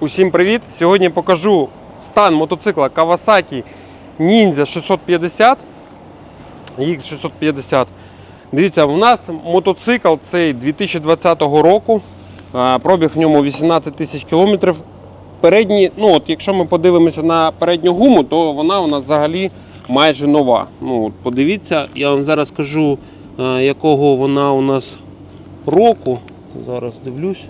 Усім привіт! Сьогодні покажу стан мотоцикла Kawasaki Ninja 650 X650. Дивіться, у нас мотоцикл цей 2020 року. Пробіг в ньому 18 тисяч кілометрів. Передні, ну от якщо ми подивимося на передню гуму, то вона у нас взагалі майже нова. Ну, от подивіться, я вам зараз скажу, якого вона у нас року. Зараз дивлюсь.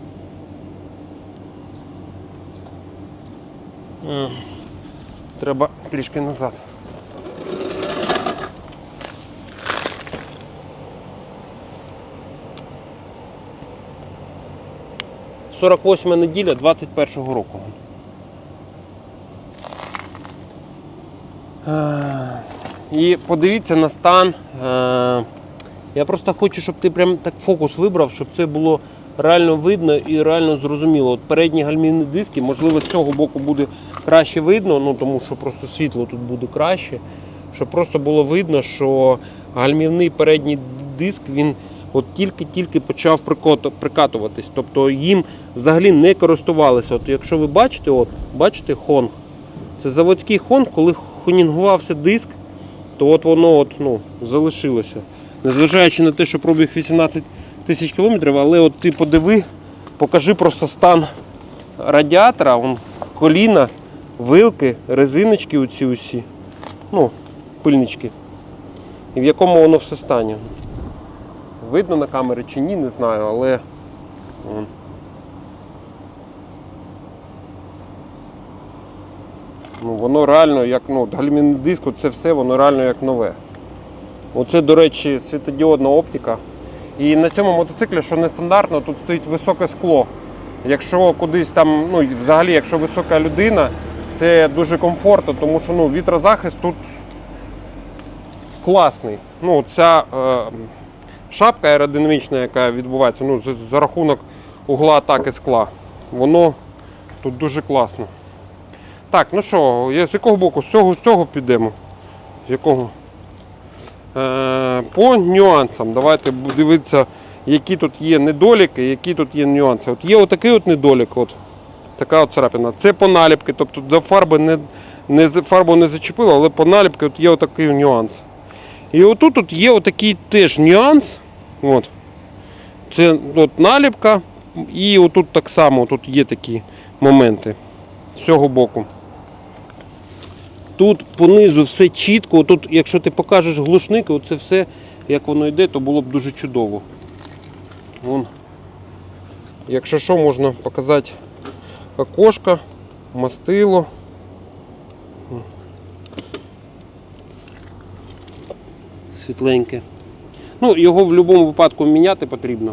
Треба трішки назад. Сорок восьма неділя 21-го року. Е, І подивіться на стан. Е, Я просто хочу, щоб ти прям так фокус вибрав, щоб це було реально видно і реально зрозуміло. От передні гальмівні диски, можливо, з цього боку буде краще видно, ну тому що просто світло тут буде краще. Щоб просто було видно, що гальмівний передній диск він от тільки-тільки почав прикатуватись. Тобто їм взагалі не користувалися. От якщо ви бачите, от бачите хонг. Це заводський хонг, коли хонінгувався диск, то от воно от, ну, залишилося. Незважаючи на те, що пробіг 18 тисяч кілометрів, але от ти подиви, покажи просто стан радіатора, вон, коліна, вилки, резиночки оці усі. Ну, пильнички. І в якому воно все стані. Видно на камері чи ні, не знаю, але. вон. Ну, воно реально як ну, гальмінний диск, це все воно реально як нове. Оце, до речі, світодіодна оптика. І на цьому мотоциклі, що нестандартно, тут стоїть високе скло. Якщо кудись там, ну взагалі, якщо висока людина, це дуже комфортно, тому що ну, вітрозахист тут класний. Ну, ця е, шапка аеродинамічна, яка відбувається ну, за, за рахунок угла атаки скла, воно тут дуже класно. Так, ну що, з якого боку? З цього, з цього підемо. З якого? Е, по нюансам. Давайте дивитися, які тут є недоліки, які тут є нюанси. От є отакий от недолік. От. Така от царапина. Це по наліпки, тобто до фарби не, не, фарбу не зачепило, але по наліпки от є отакий нюанс. І отут от є отакий теж нюанс. От. Це от наліпка, і отут так само тут є такі моменти з цього боку. Тут понизу все чітко. Тут, якщо ти покажеш глушник, оце все, як воно йде, то було б дуже чудово. Вон. Якщо що, можна показати окошко, мастило. Світленьке. Ну, його в будь-якому випадку міняти потрібно.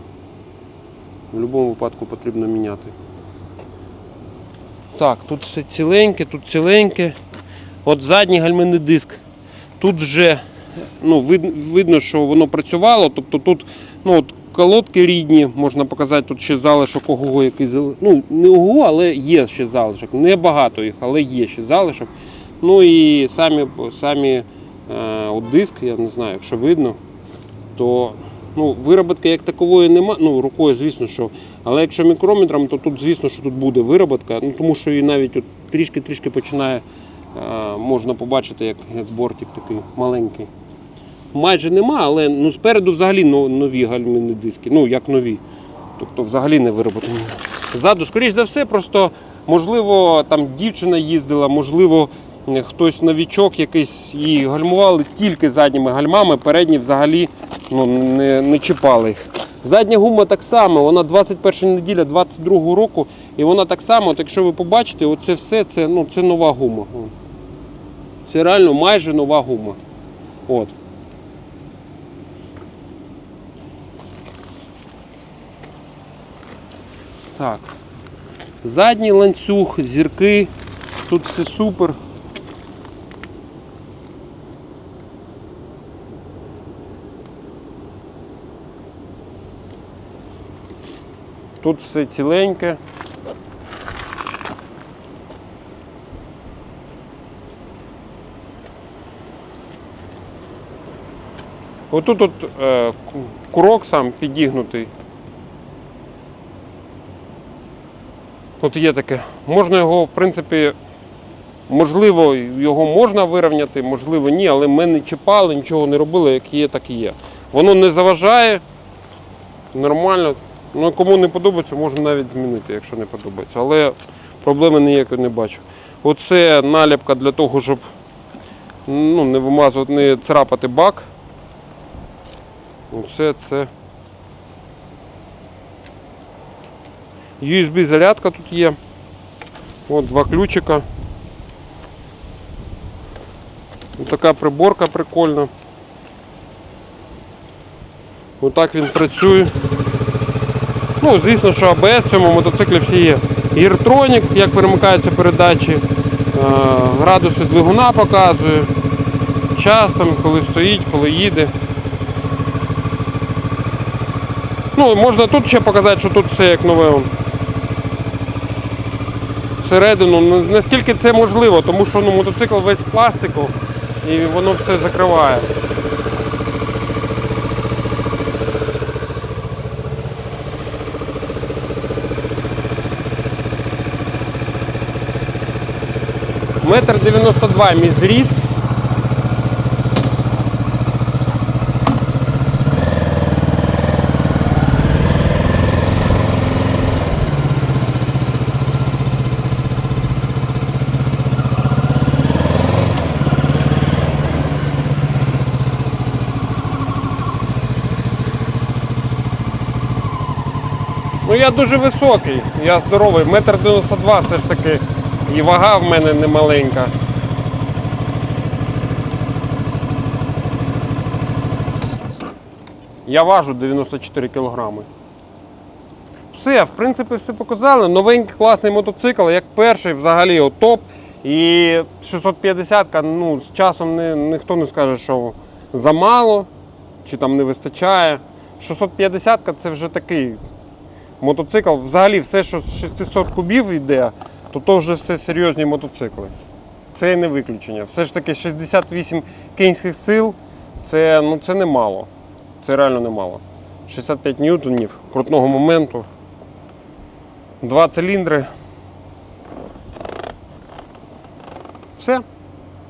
В будь-якому випадку потрібно міняти. Так, тут все ціленьке, тут ціленьке. От задній гальмівний диск. Тут вже ну, вид, видно, що воно працювало. Тобто тут ну, от колодки рідні, можна показати, тут ще залишок ого який Ну, не ого, але є ще залишок. Не багато їх, але є ще залишок. Ну і самі, самі е, от диск, я не знаю, якщо видно, то ну, вироботки як такової нема. Ну, рукою, звісно, що. Але якщо мікрометром, то тут, звісно, що тут буде вироботка, ну, тому що і навіть трішки-трішки починає, можна побачити, як, як бортик такий маленький. Майже нема, але ну, спереду взагалі нові гальмівні диски, ну як нові. Тобто взагалі не вироботані. Ззаду, скоріш за все, просто можливо там дівчина їздила, можливо, е, хтось новічок якийсь і гальмували тільки задніми гальмами, передні взагалі ну, не, не чіпали їх. Задня гума так само, вона 21 неділя 22 року, і вона так само, от якщо ви побачите, оце все це, ну, це нова гума. Це реально майже нова гума. От. Так. Задній ланцюг, зірки, тут все супер. Тут все ціленьке. Отут от, е, курок сам підігнутий. От є таке. Можна його, в принципі, можливо, його можна вирівняти, можливо, ні, але ми не чіпали, нічого не робили, як є, так і є. Воно не заважає. Нормально. Ну, кому не подобається, можна навіть змінити, якщо не подобається. Але проблеми ніякої не бачу. Оце наліпка для того, щоб ну, не вимазувати, не царапати бак. Оце це. USB зарядка тут є. От два ключика. Ось така приборка прикольна. Отак він працює. Ну, звісно, що ABS в цьому мотоциклі всі є. Гіртронік, як перемикаються передачі, е, градуси двигуна показує, час там, коли стоїть, коли їде. Ну, можна тут ще показати, що тут все як нове. Всередину, ну, наскільки це можливо, тому що ну, мотоцикл весь в пластику і воно все закриває. Метр дев'яносто два мій зріст. Ну я дуже високий, я здоровий, метр 92 все ж таки. І вага в мене не маленька. Я важу 94 кілограми. Все, в принципі, все показали. Новенький класний мотоцикл, як перший, взагалі от топ. І 650 ну, з часом не, ніхто не скаже, що замало чи там не вистачає. 650 це вже такий мотоцикл. Взагалі все, що з 600 кубів йде, то то вже все серйозні мотоцикли. Це не виключення. Все ж таки 68 кінських сил це, ну, це немало. Це реально немало. 65 ньютонів крутного моменту. Два циліндри. Все.